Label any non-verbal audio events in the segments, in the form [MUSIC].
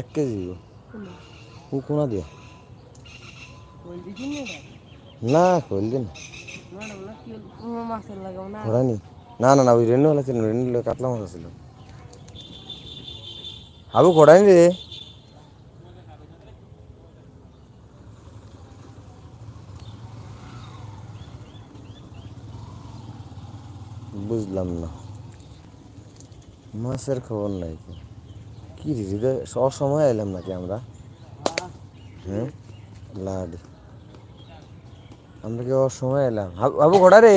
এক কেজি। ও কোনা দিয়া? না কইল দিন মাছের লাগাও না না না, ওই রেনু হলে ছিল রেনু কাতলা মাছ ছিল হাবু, ঘোড়ানি রে। বুঝলাম না। মাছের খবর নাই কি? কি রে হৃদয় অসময় এলাম নাকি আমরা? হ্যাঁ লাডি। আমরা কি অসময় এলাম? হাবু ঘোড়া রে?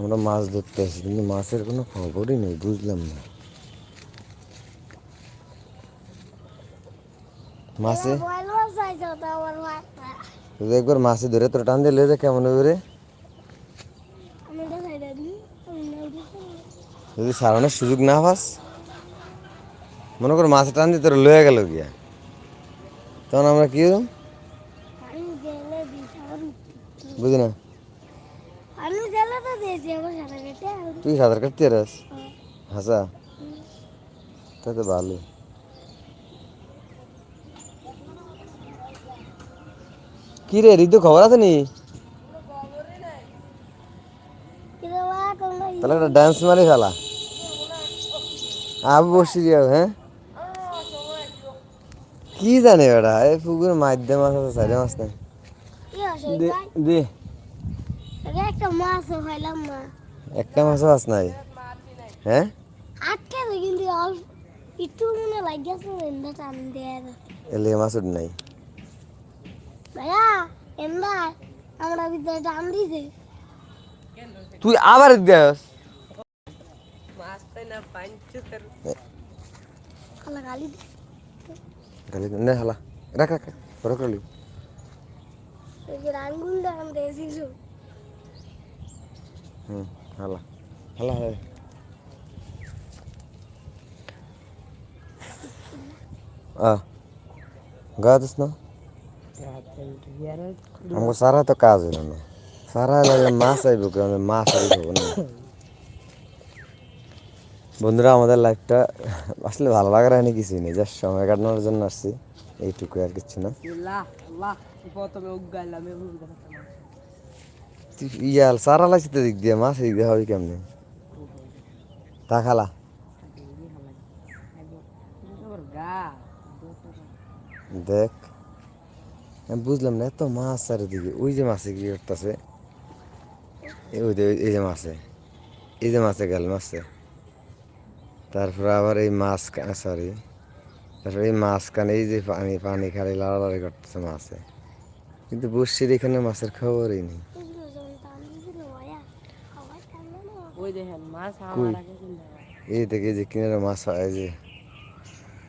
আমরা মাছ ধরতে আসি কিন্তু মাছের কোনো খবরই নেই বুঝলাম না। মাছে? একবার মাছে ধরে তো টান দিলে কেমন হবে রে? যদি সারানোর সুযোগ না পাস মনে কর মাছ টান দিয়ে তোর লয়ে গেল গিয়া। তখন আমরা কি? বুঝি না। তো তুই সাঁতার কাটতে রাস হাসা? তাই তো ভালো কি রে ঋতু খবর আছে নি? তাহলে একটা ডান্স মারি ফেলা আবু বসি যাও হ্যাঁ? কি জানে বেটা এই পুকুরে মাছ দিয়ে মাছ আছে সাইডে মাছ নাই। দে একটা মাছ হইলাম না। একটা মাছও নাই? হ্যাঁ? আটকে কিন্তু অল্প। একটু মনে লাগিয়েছে এন্দা টান দিয়ে এলে মাছ উঠ নাই। ভাইয়া এন্দা আমরা ভিতরে টান দিছে তুই আবার দেস মাছ তাই না পাঞ্চু তোর খালা গালি নে হালা রাখ রাখ রাখ রাখ আঙ্গুল টান দিয়েছিল হুম হালা হালা হালা হইল না সারা লাগে মাছ আইব কি আমাদের মাছ আইব না বন্ধুরা আমাদের লাইফটা আসলে ভালো লাগার হয়নি কিছুই নেই। জাস্ট সময় কাটানোর জন্য আসছি। এইটুকু আর কিছু না। ইয়াল সারা লাগছে তো দিক দিয়ে মাছ এদিক দিয়ে হবে কেমনি? তা খালা। দেখ আমি বুঝলাম না এত মাছ চারিদিকে। ওই যে মাছে কি করতেছে? ওই যে এই যে মাছে। এই যে মাছে গেল মাছে তারপরে আবার এই মাছ সরি তারপরে এই মাছ কানে এই যে পানি পানি খালি লাড়ালাড়ি করতেছে মাছে। কিন্তু বসির এখানে মাছের খবরই নেই। যাবে। এই দেখে যে কিনারে মাছ হয়, এই যে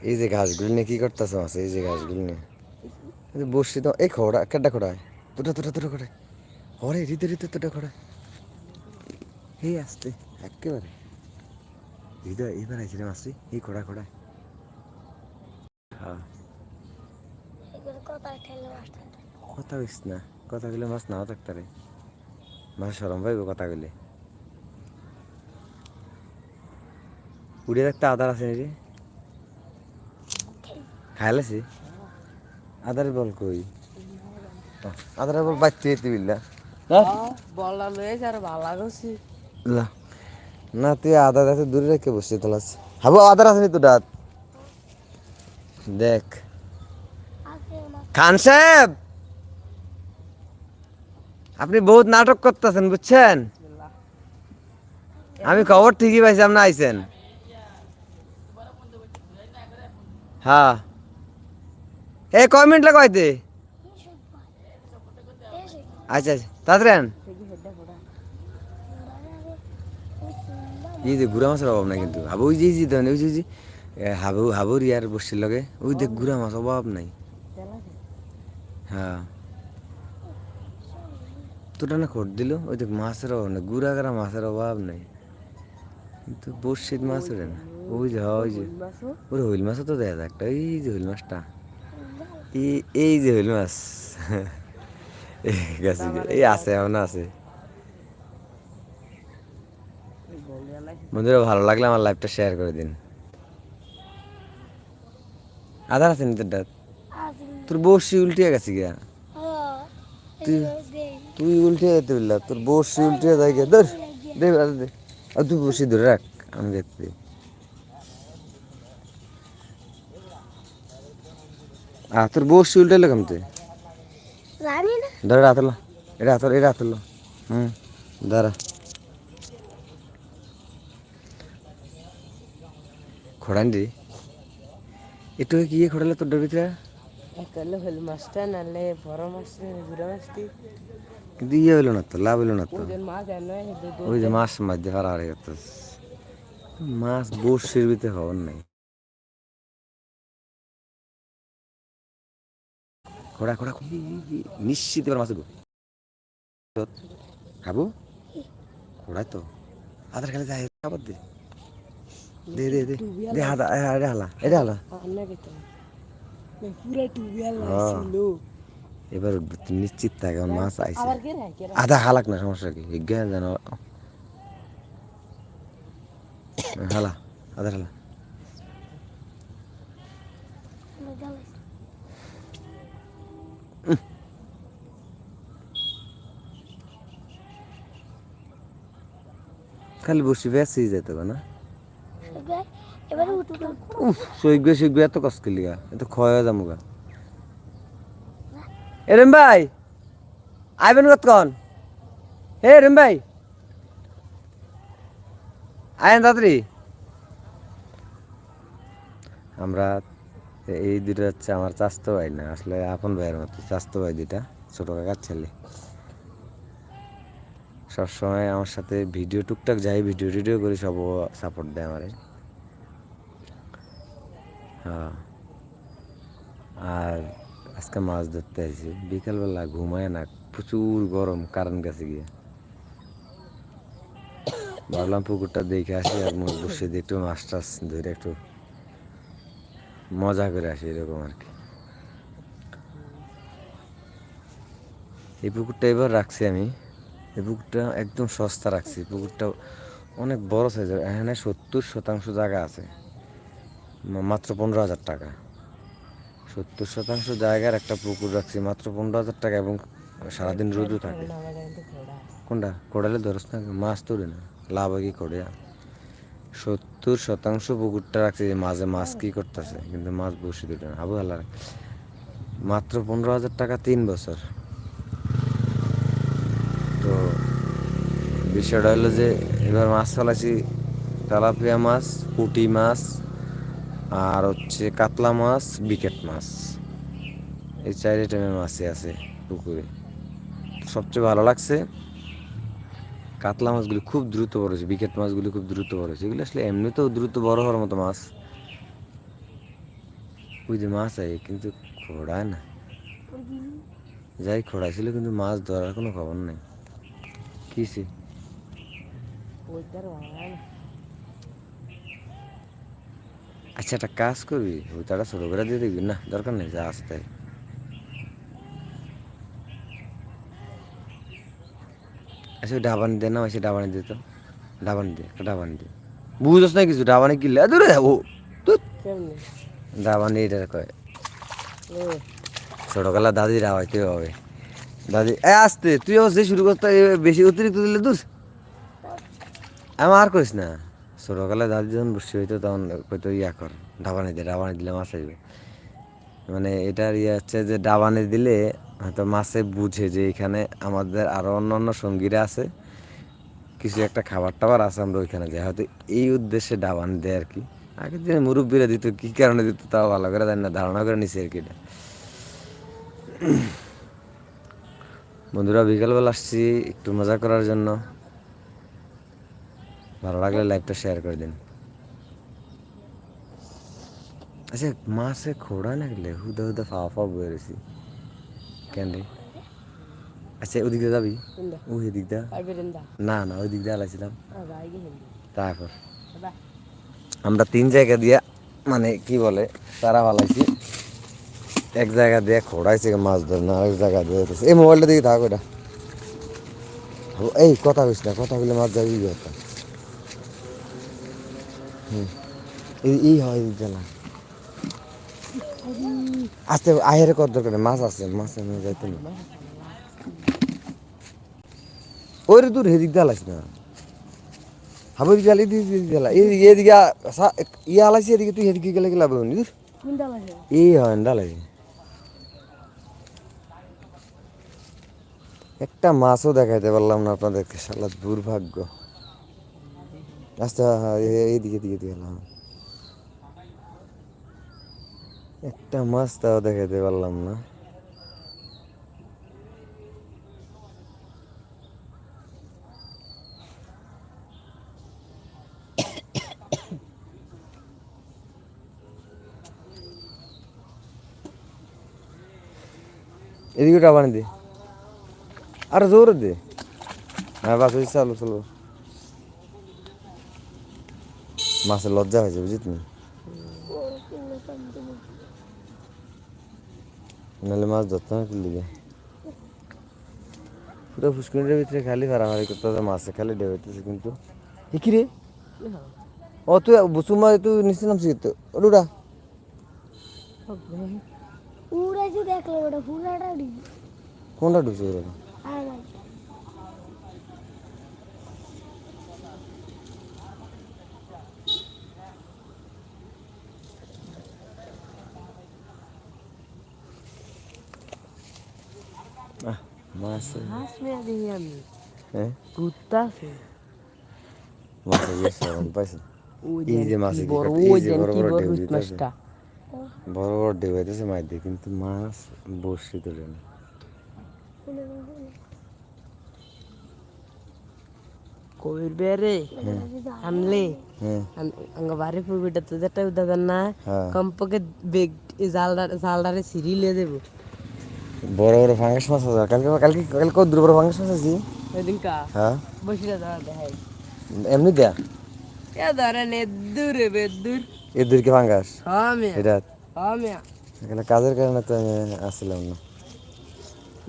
এই যে ঘাসগুলি নিয়ে কি করতেছে মাছ এই যে ঘাসগুলি নিয়ে। বসছি তো এই খোড়া কেডা খোড়ায় দুটা দুটা দুটো খোড়ায় হরে রিতে রিতে দুটা খোড়ায় এই আসতে একেবারে। এইবার আইছি রে মাছটি এই খোড়া খোড়ায়। হ্যাঁ। কথা কইস না কথা গেলে মাছ নাও থাকতে রে মাছ সরম পাইব কথা গেলে উড়ে থাকতে আদার আছে নি রে খাইলাছি আদার বল কই? আদার বল যেতে বিল্লা। বলা লয়েছে আর ভালো লাগছে লা। না, তুই আদা দেখে দূরে রেখে বসে তোলাস হাবু, আদার আছে নি তো দাঁত দেখ। খান সাহেব! আপনি বহুত নাটক করতেছেন, বুঝছেন? আমি খবর ঠিকই পাইছি, আপনি আইছেন। হ্যাঁ। এ, কয় মিনিট লাগাইতে আচ্ছা আচ্ছা। তাড়াতাড়ি এই যে গুড়া মাছের অভাব নাই কিন্তু। হাবু ওই যে যে ধরেন ওই যে যে হাবু হাবুর ইয়ার বসির লগে ওই দেখ গুড়া মাছ অভাব নাই। হ্যাঁ। তোটা না খোট দিল? ওই দেখ মাছের অভাব নাই গুড়া গাড়া মাছের অভাব নাই। কিন্তু বর্ষিত মাছ ওরে না। ওই যে হ্যাঁ, ওই যে। ওরে হইল মাছও তো দেখা যায় একটা এই যে হইল মাছটা। এই এই যে হইল মাছ। [LAUGHS] এই আছে এখন আছে। বন্ধুরা ভালো লাগলে আমার লাইভটা শেয়ার করে দিন। আধার আছে নি তোরটা তোর বসি উল্টে গেছে গিয়া। হ্যাঁ তুই- তুই উল্টে যেতে বললা তোর বসি উল্টে যায় গিয়া। ধর দে আর দে। আর তুই বসি ধরে রাখ আমি দেখতে দিই। আ তোর বসি উল্টে এলো কেমতে জানি না। ধর হাতলো এটা হাতলো এটা হাতলো হুম দাঁড়া। খোড়ান রে একটু কি খোড়ালে তোর ভিতরে একটা হল মাছটা নালে বড় মাছটা গুড়া মাছটি। কিন্তু ইয়ে হইল না তো লাভ হইল না তো। মাছ ওই যে মাছ মাঝে হারা হারে গেছে মাছ বসির ভিতরে খবর নাই। খোড়া খোড়া নিশ্চিত এবার মাছ খাব? খোড়া তো। আধার খালি যায় খাবার দে। দে দে দে। দে হাতা এটা হালা এটা হালা এবার নিশ্চিত থাকে মাছ আইছে। আধা হালাক না সমস্যা কি? এগিয়ে জানো হালা আধা হালা। খালি বসে বেশি যেতে না? এ রেম ভাই আমরা এই দুটো হচ্ছে আমার চাস্তো ভাই না, আসলে আপন ভাইয়ের মতো চাস্তো ভাই দুটা ছোট কাকার ছেলে। সবসময় আমার সাথে ভিডিও টুকটাক যাই, ভিডিও টিডিও করি সব সাপোর্ট দেয় আমারে। আর আজকে মাছ ধরতে আসি বিকালবেলা ঘুমায় না, প্রচুর গরম কারণ গেছে গিয়ে। ভাবলাম পুকুরটা দেখে আসি আর মুখ বসে দিয়ে একটু মাছ টাছ ধরে একটু মজা করে আসি, এরকম আর কি। এই পুকুরটা এবার রাখছি আমি। এই পুকুরটা একদম সস্তা রাখছি। পুকুরটা অনেক বড় সাইজের এখানে সত্তর শতাংশ জায়গা আছে। মাত্র পনেরো হাজার টাকা। সত্তর শতাংশ জায়গার একটা পুকুর রাখছি, মাত্র পনেরো হাজার টাকা এবং সারাদিন রোদও থাকে। কোনটা? কোড়ালে ধরস না? মাছ তোরে না। লাভ কি করে? সত্তর শতাংশ পুকুরটা রাখছে, যে মাঝে মাছ কি করতেছে, কিন্তু মাছ বসে দুটো না। আবু আল্লাহ মাত্র পনেরো হাজার টাকা তিন বছর। তো বিষয়টা হলো যে, এবার মাছ ফেলাছি তেলাপিয়া মাছ, পুঁটি মাছ আর হচ্ছে কাতলা মাছ, বিকেট মাছ। এই চার আইটেমের মাছই আছে পুকুরে। সবচেয়ে ভালো লাগছে, কাতলা মাছগুলি খুব দ্রুত বড় হয়েছে, বিকেট মাছগুলি খুব দ্রুত বড় হয়েছে। এগুলো আসলে এমনিতেও দ্রুত বড় হওয়ার মতো মাছ। ওই যে মাছ আছে কিন্তু খোড়ায় না। যাই খোড়াইছিল, কিন্তু মাছ ধরার কোনো খবর নেই। কিসে ওইটার আচ্ছা একটা কাজ করবি ওই তারা ছোটো করে দিয়ে দেখবি না দরকার নেই যা আসতে আচ্ছা ডাবানি দে না ওই ডাবানি দে তো। ডাবানি দে ডাবানি দে। বুঝোস না কিছু ডাবানি কিনলে? দূরে ও ডাবানি এটা কয়? ছোটবেলা দাদি রাওয়াইতে হবে। দাদি এ আসতে তুই অবশ্য শুরু করতে বেশি অতিরিক্ত দিলে দূর। আমার আর করিস না। ছোটবেলায় দাদি যখন বসে হইতো তখন কইতো ইয়া কর, ডাবানি দে, ডাবানি দিলে মাছ আসবে মানে এটার ইয়ে হচ্ছে যে ডাবানি দিলে হয়তো মাছে বুঝে যে এখানে আমাদের আরও অন্য অন্য সঙ্গীরা আছে, কিছু একটা খাবার টাবার আছে আমরা ওইখানে যাই। হয়তো এই উদ্দেশ্যে ডাবানি দেয় আর কি। আগের দিনে মুরব্বীরা দিত, কি কারণে দিত তাও ভালো করে জানি না, ধারণা করে নিছি আর কি এটা। বন্ধুরা, বিকালবেলা আসছি, একটু মজা করার জন্য। ভালো লাগলে লাইভটা শেয়ার করে দিন। আচ্ছা মাছে খোড়া না গেলে হুদা হুদা ফাওয়া ফাওয়া বয়ে রয়েছি। কেন রে? আচ্ছা ওদিক দিয়ে যাবি? কোনটা? ওই দিক দিয়ে? না না ওই দিক দিয়ে আলাইছিলাম। তারপর? আমরা তিন জায়গা দিয়া মানে কি বলে তারা ভালাইছি এক জায়গা দিয়ে খোড়াইছে মাছ ধরে না আরেক জায়গা দিয়ে এই মোবাইলটা দিকে থাক ওটা এই কথা কইস না কথা বলে মাছ যাবি কথা এই এই হয় এই জ্বালা আস্তে আহের কত দরকার মাছ আছে মাছ আমি যাইতে না ওই দূর হেদিক দিয়ে আলাইস না। হাবুর গেলে এদিকে এদিকে গেলা এদিকে ইয়ে আলাইছি এদিকে তুই এদিকে গেলে গেলা দূর এই হয় ডালে একটা মাছও দেখাইতে পারলাম না আপনাদেরকে শালা দুর্ভাগ্য। আচ্ছা দিকে একটা মাছ তাও দেখাতে পারলাম না। এদিকে ওটা বানিয়ে দে। আরে জোরে দে। হ্যাঁ বাস, ওই চালু চালু। মাছের লজ্জা হয়েছে বুঝি তুমি নাহলে মাছ ধরতে না কি লিগে পুরো ফুসকুনিটার ভিতরে খালি ফারাফারি করতে হবে মাছে খালি ডেবেতেছে কিন্তু। কি রে? ও তুই বসু মাছ তুই নিচে নামছি তো ওটা কোনটা ঢুকছে ওরকম আর নাই আহ মাছ হাঁস মেয়ে দেখি আমি হ্যাঁ কুত্তা আছে মাছের ইয়ে সরম পাইছে ওই এই দেন যে কি মাছ বড় এই ওই যে দেন বড় কি বড় বড় ঢেউ রুই দিতেছে। মাছটা বড় বড় ঢেউ হইতেছে মাছ দিয়ে কিন্তু মাছ বসি তোলে না কবির বেরে আনলে হ্যাঁ আঙ্গ বাড়ি পুরবিটা তো যেটা উদাবেন না হ্যাঁ কমপক্ষে বেগ বড় বড় ফাঙ্গাস মাছ আছে। কালকে কালকে কালকে কত বড় ফাঙ্গাস মাছ আছে? কা হ্যাঁ। বসিরা দেখাই। এমনি দেয়া? এ ধরেন এদুর বেদুর এর দূরকে ফাঙ্গাস হ্যাঁ মিয়া। এটা? হ্যাঁ মিয়া। এখানে কাজের কারণে তো আমি আসছিলাম না।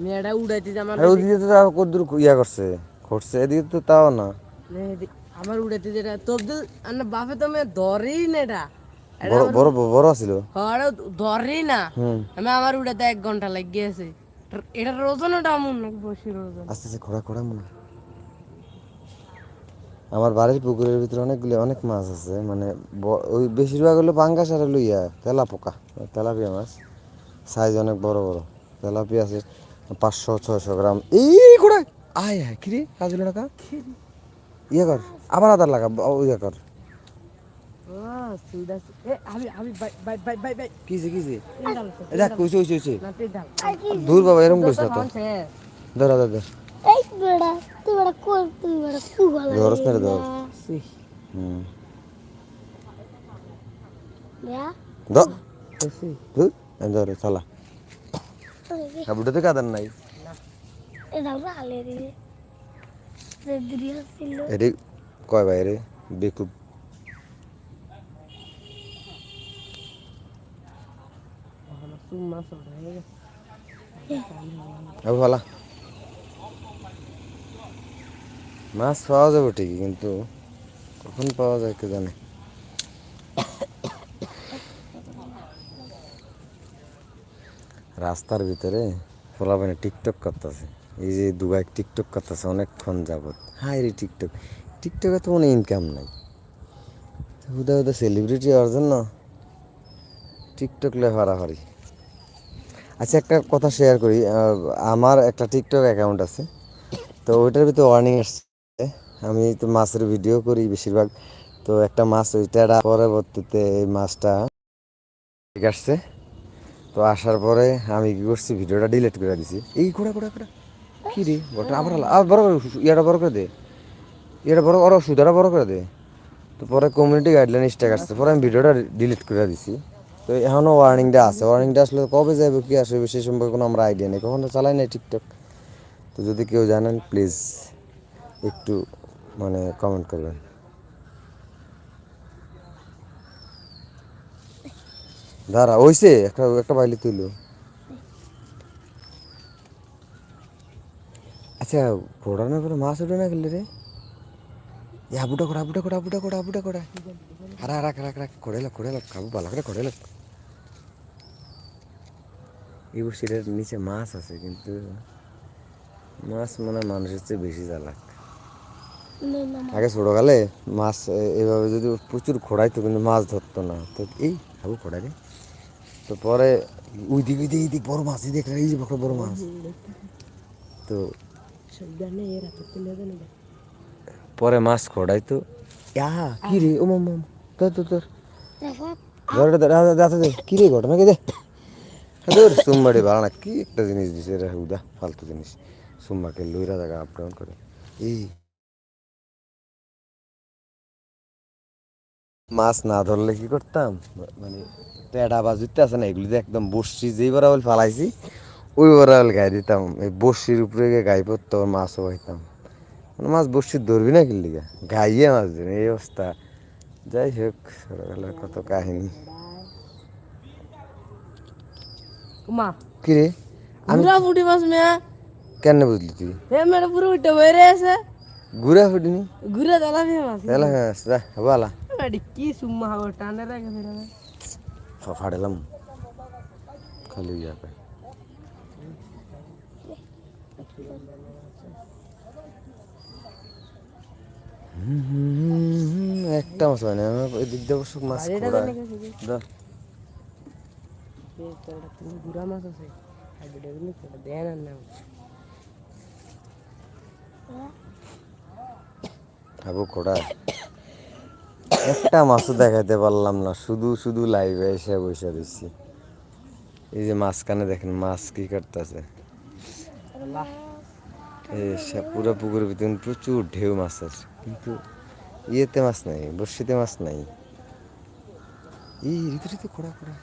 মেয়েটা উড়াইতে আমার আর ওদিকে তো তাও কত দূর ইয়া করছে এদিকে তো তাও না। আমার উড়াইতে যেটা তোর আর বাপে তো মেয়ে ধরেই না এটা বড় বড় না। আমি আমার উড়াতে এক ঘণ্টা লাগিয়েছে এটা রোজন ওটা নাকি বসি রোজন আস্তে আস্তে খোড়া খোড়া মনে আমার বাড়ির পুকুরের ভিতরে অনেকগুলো অনেক মাছ আছে মানে ওই বেশিরভাগ হলো পাঙ্গাস আর হলো ইয়া তেলা পোকা তেলাপিয়া মাছ। সাইজ অনেক বড় বড়। তেলাপিয়া আছে পাঁচশো ছয়শো গ্রাম। এই খোড়া! আয় আয় কিরে টাকা ইয়ে কর আবার আদার লাগা ইয়ে কর। ও সুদা এ আমি আমি bye bye bye bye bye. কিসে কিসে দেখ কইছে কইছে কইছে। দূর বাবা এরকম কইছ না তো আছে ধর ধর ধর। এই বেড়া তুই বেড়া কর তুই বেড়া কু গলা ধরস না ধর। হুম। বেয়া ধর। ধর ধর চালা। বুড়ো তো কাদার নাই। এ দাও আলে রে। রে দিরিয়া ছিল। এটি কয় ভাই রে? বেকুব। মাছ পাওয়া যাবে ঠিকই, কিন্তু কখন পাওয়া যায় কে জানে? রাস্তার ভিতরে পোলাপানে টিকটক করতেছে। এই যে দুবাই টিকটক করতেছে, অনেকক্ষণ যাবত হাই রে টিকটক। টিকটকে তো কোনো ইনকাম নাই। হুদা হুদা সেলিব্রিটি হওয়ার জন্য টিকটক লে হারাহারি। আচ্ছা একটা কথা শেয়ার করি। আমার একটা টিকটক অ্যাকাউন্ট আছে। তো ওইটার ভিতরে ওয়ার্নিং আসছে। আমি তো মাছের ভিডিও করি বেশিরভাগ। তো একটা মাছ ওইটা পরবর্তীতে এই মাছটা ঠিক আসছে। তো আসার পরে আমি কি করছি, ভিডিওটা ডিলিট করে দিছি। এই কোড়া কোড়া কোড়া কি রে? ঘটনা আবার বড় করে ইয়াটা বড় করে দে। ইয়াটা বড় ওরা সুদাটা বড় করে দে। তো পরে কমিউনিটি গাইডলাইন স্টেক আসছে পরে আমি ভিডিওটা ডিলিট করে দিছি। তো এখনও ওয়ার্নিংটা আছে। ওয়ার্নিংটা আসলে কবে যাবে কি আসবে সেই সম্পর্কে কোনো আমরা আইডিয়া নেই। কখনো চালাই নাই টিকটক তো যদি কেউ জানেন প্লিজ একটু মানে কমেন্ট করবেন। দাঁড়া ওইসে একটা একটা বাইলে তুইল। আচ্ছা ঘোড়ানোর পরে মাছ উঠে না গেলে রে? আবুটা করা আবুটা করা আবুটা করা আবুটা করা রাখ রাখ করে লোক করে লোক খাব ভালো করে লোক এই বসিটার নিচে মাছ আছে কিন্তু মাছ মনে মানুষের চেয়ে বেশি জ্বালাক আগে ছোটোকালে মাছ এ- এভাবে যদি প্রচুর খোড়াইতো কিন্তু মাছ ধরতো না। তো এই খাব খোড়াই রে। তো পরে ওই দিক ওই দিক এই দিক বড় মাছ এই দেখ এই যে বড় বড় মাছ। তো পরে মাছ খোড়াইতো। ইয়া কি রে? ও মাম তোর তোর তোর। দেখো ধর ধর দাঁতে দে। কি রে ঘটনা কি দে তোর সুম্বাড়ি ভালো কি একটা জিনিস দিছে রে উদা ফালতু জিনিস। সুম্মাকে লইরা জায়গা আপ ডাউন করে। এই মাছ না ধরলে কি করতাম? মানে টেডা বা জুতে আছে না এগুলিতে একদম বসছি যেই বরাবল ফালাইছি ওই বরাবল গায়ে দিতাম। এই বসির উপরে গিয়ে গায়ে পড়তো মাছও পাইতাম মানে মাছ বসছি ধরবি না কিলিগা গাইয়ে মাছ দিন এই অবস্থা। যাই হোক ছোটবেলার কত কাহিনী। মা কি রে গুড়া ফুটি মাছ মেয়া। কেন বুঝলি তুই? হে মেরে পুরো উঠে বেড়ে আছে। ঘুরা ফুটিনি? ঘুরে দাদা ফে মাছ। এলা হ্যাঁ যা বালা আরে কি সুম্মা হাগো টানে রাখে ফেরা ফাড়েলাম। খালি ইয়া পাই হুম, হুম, হুম, হুম, একটা মাছ হয় না আমার ওই দিক দিয়ে অবশ্য মাছ গুড়া মাছ আছে। দেন আর একটা মাছও দেখাইতে পারলাম না শুধু শুধু লাইভে এসে বসে দিচ্ছি এই যে মাঝখানে দেখেন মাছ কি করতেছে পুরো পুকুরের ভিতরে প্রচুর ঢেউ মাছ আছে। কিন্তু ইয়েতে মাছ নাই বর্ষিতে মাছ নাই। এই ঋতু ঋতু খোড়া খোড়া।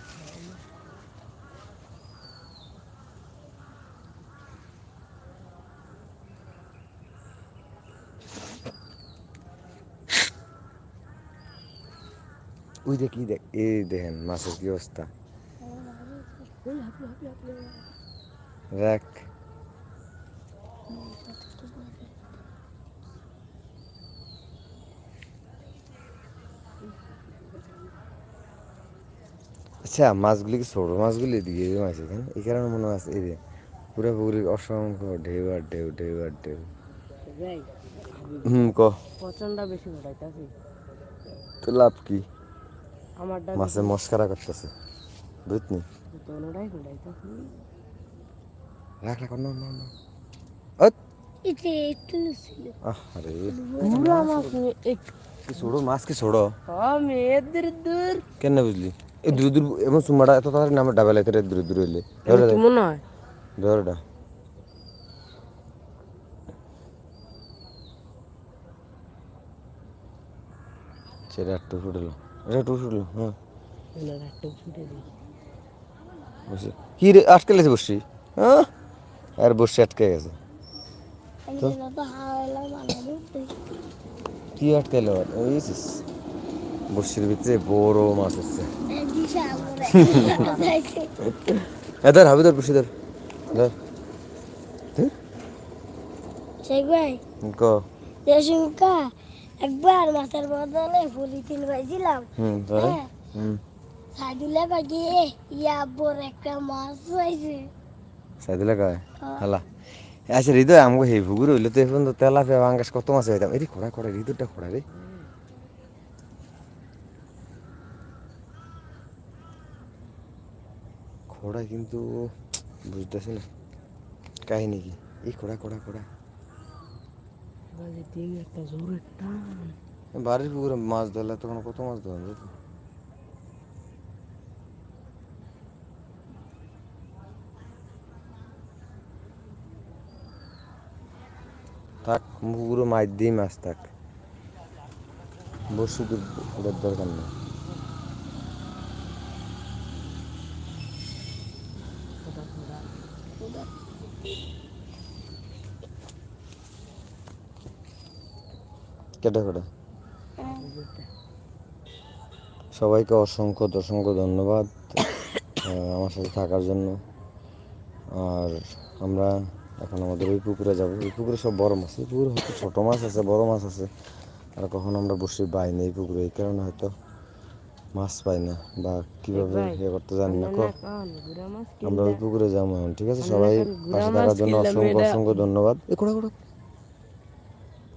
ওই দেখ এই দেখ এই দেখেন মাছের কি অবস্থা। রাখ। আচ্ছা মাছগুলি কি ছোট? মাছগুলি এদিকে এই মাছ এখানে এই কারণে মনে হয় আছে এই যে পুরো পুকুরি অসংখ্য ঢেউ আর ঢেউ ঢেউ আর ঢেউ। হুম ক। প্রচণ্ড বেশি ঘটাইতাছি তো লাভ কি? আমার ডাক মাছে মস্কারা করতেছে। বুঝনি দোনোটাই ঘটাইতাছি রাখ রাখ না না না ওত একটু ছিল আরে গুড়া মাছ। এক কি ছোড়ো মাছ কি ছোড়ো দূর। কেন বুঝলি? এই দূর দূর এমন সুমাটা এত তাড়াতাড়ি নামে ডাবেল এত দূর দূর হইলে মনে হয়? ধরে সেটা একটু ফুটলো। এটা একটু ফুটলো হ্যাঁ। কি রে আটকে লেছে বসছি হ্যাঁ? আর বসে আটকে গেছে। কি আটকে এলো? আর বুঝছিস বসির ভিতরে বড় মাছ হচ্ছে। দিশা করে এ ধর হাবি ধর বসি ধর। ধর। একবার মাছের বদলে পলিথিন পাইছিলাম হুম হ্যাঁ। সাইদুলে কাকি ইয়া বড় একটা মাছ পাইছে সাইদিলে কয় হালা। আচ্ছা হৃদয় আমাকে সেই ভুগুর হইলে তো এখন তো তেলা ফে আঙ্গাস কত মাছ হইতাম? এরি খোড়া খোড়া হৃদয়টা খোড়া রে। খোড়া কিন্তু বুঝতেছে না কাহিনী কি? এই খোড়া খোড়া খোড়া বাজে একটা জোরের টান। বাড়ির পুকুরে মাছ ধরলে তখন কত মাছ ধরেন যেত থাক পুকুরে মাছ দিই মাছ থাক। বসু ওদের দরকার নেই। কেটে কেটে সবাইকে অসংখ্য অসংখ্য ধন্যবাদ আমার সাথে থাকার জন্য। আর আমরা এখন আমাদের ওই পুকুরে যাব। ওই পুকুরে সব বড় মাছ। এই পুকুরে হয়তো ছোটো মাছ আছে, বড় মাছ আছে। আর কখনো আমরা বসে পাই না এই পুকুরে, এই কারণে হয়তো মাছ পাই না বা কীভাবে ইয়ে করতে জানি না কো আমরা ওই পুকুরে যাব এখন ঠিক আছে? সবাই পাশে থাকার জন্য অসংখ্য অসংখ্য ধন্যবাদ। এ কোড়া কোড়া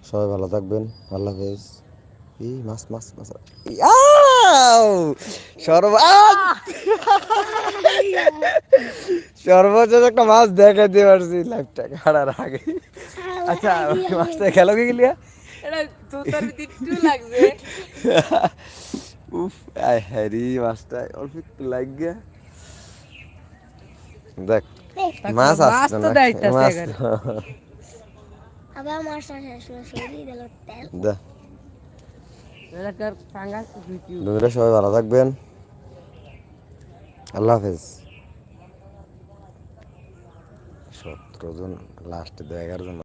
সবাই ভালো থাকবেন আল্লাহ হাফেজ। এই মাছ মাছ মাছ! সর্বোচ্চ একটা মাছ দেখাতে পারছি লাইফটা কাটার আগে। আচ্ছা মাছটা খেলো কি গেলিয়া? এটা একটু লাগছে [LAUGHS] উফ আয় হ্যারি মাছটা অল্প একটু লাগে দেখ মাছ মাছ আসছে না। মাছ আবার মাছটা শেষ হয়ে সরিয়ে তেল। দেখ এলাকার ফাঙ্গাস ঢুকি বন্ধুরা সবাই ভালো থাকবেন। আল্লাহ হাফেজ। সতেরো জন লাস্টে দু এগারো জন।